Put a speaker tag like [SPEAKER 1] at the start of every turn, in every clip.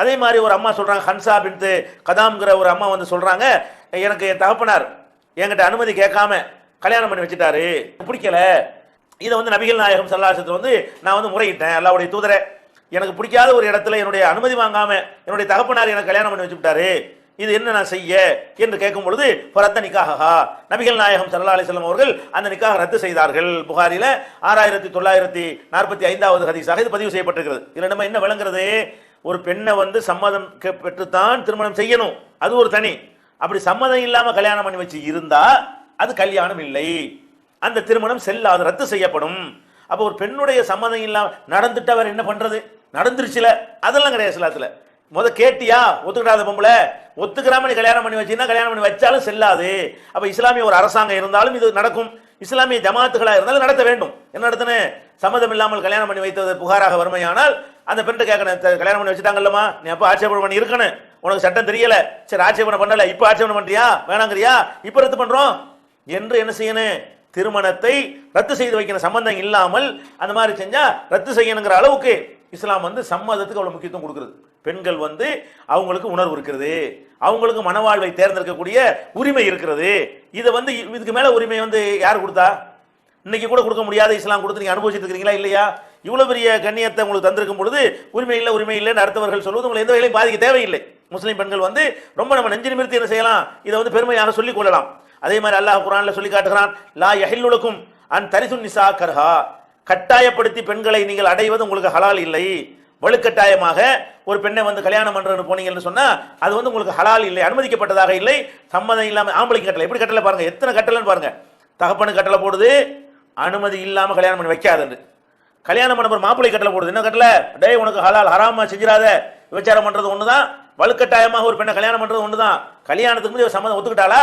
[SPEAKER 1] அதே மாதிரி ஒரு அம்மா சொல்கிறாங்க ஹன்சா பின்து கதாம்ங்கிற ஒரு அம்மா வந்து சொல்கிறாங்க எனக்கு என் தகப்பனார் என்கிட்ட அனுமதி கேட்காம கல்யாணம் பண்ணி வச்சுட்டாரு பிடிக்கல. இதை வந்து நபிகள் நாயகம் சல்லாசத்தில் வந்து நான் வந்து முறையிட்டேன். அல்லாவுடைய தூதரை எனக்கு பிடிக்காத ஒரு இடத்துல என்னுடைய அனுமதி வாங்காம என்னுடைய தகப்பனார் எனக்கு கல்யாணம் பண்ணி வச்சுட்டாரு இது என்ன நான் செய்ய? என்று கேட்கும் பொழுது ரத்த நிக்காகா நபிகள் நாயகம் சல்லா அலிஸ்லாம் அவர்கள் அந்த நிக்காக ரத்து செய்தார்கள். புகாரில ஆறாயிரத்தி தொள்ளாயிரத்தி நாற்பத்தி ஐந்தாவது ஹதீஸாக இது பதிவு செய்யப்பட்டிருக்கிறது. இதில் நம்ம என்ன விளங்குறது? ஒரு பெண்ணை வந்து சம்மதம் பெற்றுத்தான் திருமணம் செய்யணும். அது ஒரு தனி. அப்படி சம்மதம் இல்லாமல் கல்யாணம் பண்ணி வச்சு இருந்தா அது கல்யாணம் இல்லை. அந்த திருமணம் செல்லாது ரத்து செய்யப்படும். அப்போ ஒரு பெண்ணுடைய சம்மதம் இல்லாமல் நடந்துட்டு அவர் என்ன பண்றது? நடந்துருச்சுல. அதெல்லாம் கிடையாது இஸ்லாத்துல முத கேட்டியா? ஒத்துக்கிடாத பொம்பளை. ஒத்துக்கிறாம நீ கல்யாணம் பண்ணி வச்சீங்கன்னா கல்யாணம் பண்ணி வச்சாலும் செல்லாது. அப்போ இஸ்லாமிய ஒரு அரசாங்கம் இருந்தாலும் இது நடக்கும். இஸ்லாமிய ஜமாத்துகளாக இருந்தாலும் நடத்த வேண்டும். என்ன நடத்தணும்? சம்மதம் இல்லாமல் கல்யாணம் பண்ணி வைத்தது புகாராக வறுமையானால் அந்த பெண்ணை கேட்கணும் கல்யாணம் பண்ணி வச்சுட்டாங்கல்லம்மா. நீ அப்போ ஆட்சேபனை பண்ணி இருக்கணும்? உனக்கு சட்டம் தெரியல. சரி ஆட்சேபனை பண்ணல. இப்போ ஆட்சேபனை பண்றியா? வேணாங்கிறியா? இப்போ ரத்து பண்றோம். என்று என்ன செய்யணும்? திருமணத்தை ரத்து செய்து வைக்கிற சம்பந்தம் இல்லாமல் அந்த மாதிரி செஞ்சா ரத்து செய்யணுங்கிற அளவுக்கு இஸ்லாம் வந்து சம்மதத்துக்கு அவ்வளவு முக்கியத்துவம் கொடுக்குறது. பெண்கள் வந்து அவங்களுக்கு உணர்வு இருக்கிறது. அவங்களுக்கு மனவாழ்வை தேர்ந்தெடுக்கக்கூடிய உரிமை இருக்கிறது. இதை வந்து இதுக்கு மேல உரிமை வந்து யார் கொடுத்தா? இன்னைக்கு கூட கொடுக்க முடியாத இஸ்லாம் கொடுத்து நீங்க அனுபவிச்சுட்டு இருக்கிறீங்களா இல்லையா? இவ்வளோ பெரிய கண்ணியத்தை உங்களுக்கு தந்திருக்கும் பொழுது உரிமை இல்லை உரிமை இல்லைன்னு அடுத்தவர்கள் சொல்வது உங்களை எந்த வகையிலையும் பாதிக்க தேவையில்லை. முஸ்லீம் பெண்கள் வந்து ரொம்ப நம்ம நெஞ்சு நிமிர்த்தி என்ன செய்யலாம். இதை வந்து பெருமையாக சொல்லிக் கொள்ளலாம். அதே மாதிரி அல்லாஹ் குரானில் சொல்லி காட்டுகிறான் லா யஹில்லுலக்கும் அன் தரிசு நிசா கர்ஹா கட்டாயப்படுத்தி பெண்களை நீங்கள் அடைவது உங்களுக்கு ஹலால் இல்லை. வலுக்கட்டாயமாக ஒரு பெண்ணை வந்து கல்யாணம் பண்ணுறது போனீங்கன்னு சொன்னால் அது வந்து உங்களுக்கு ஹலால் இல்லை அனுமதிக்கப்பட்டதாக இல்லை. சம்மதம் இல்லாமல் ஆம்பளைக்கு கட்டளை எப்படி கட்டளை பாருங்கள் எத்தனை கட்டளைன்னு பாருங்கள் தகப்பனு கட்டளை போடுது அனுமதி இல்லாமல் கல்யாணம் பண்ணி வைக்காதுன்னு. கல்யாணம் மண்டபம் மாப்பிள்ளை கட்டளை போடுது. என்ன கட்டளை? டே உனக்கு ஹலால் ஹராமா செஞ்சிடாத. விபச்சாரம் பண்றது ஒண்ணுதான். வலுக்கட்டாயமாக ஒரு பெண்ணை கல்யாணம் பண்றது ஒண்ணுதான். கல்யாணத்துக்கு முந்தைய சம்மதம் ஒத்துக்கிட்டாளா?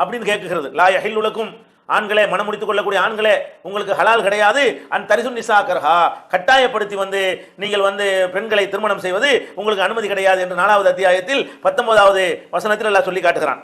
[SPEAKER 1] அப்படின்னு கேட்குகிறது லா யஹில் உலக்கும். ஆண்களே மனம் முடித்துக் கொள்ளக்கூடிய ஆண்களே உங்களுக்கு ஹலால் கிடையாது. அன் தரிசுன் நிசாக்கர்ஹா கட்டாயப்படுத்தி வந்து நீங்கள் வந்து பெண்களை திருமணம் செய்வது உங்களுக்கு அனுமதி கிடையாது என்று நாலாவது அத்தியாயத்தில் பத்தொன்பதாவது வசனத்தில் எல்லாம் சொல்லி காட்டுகிறான்.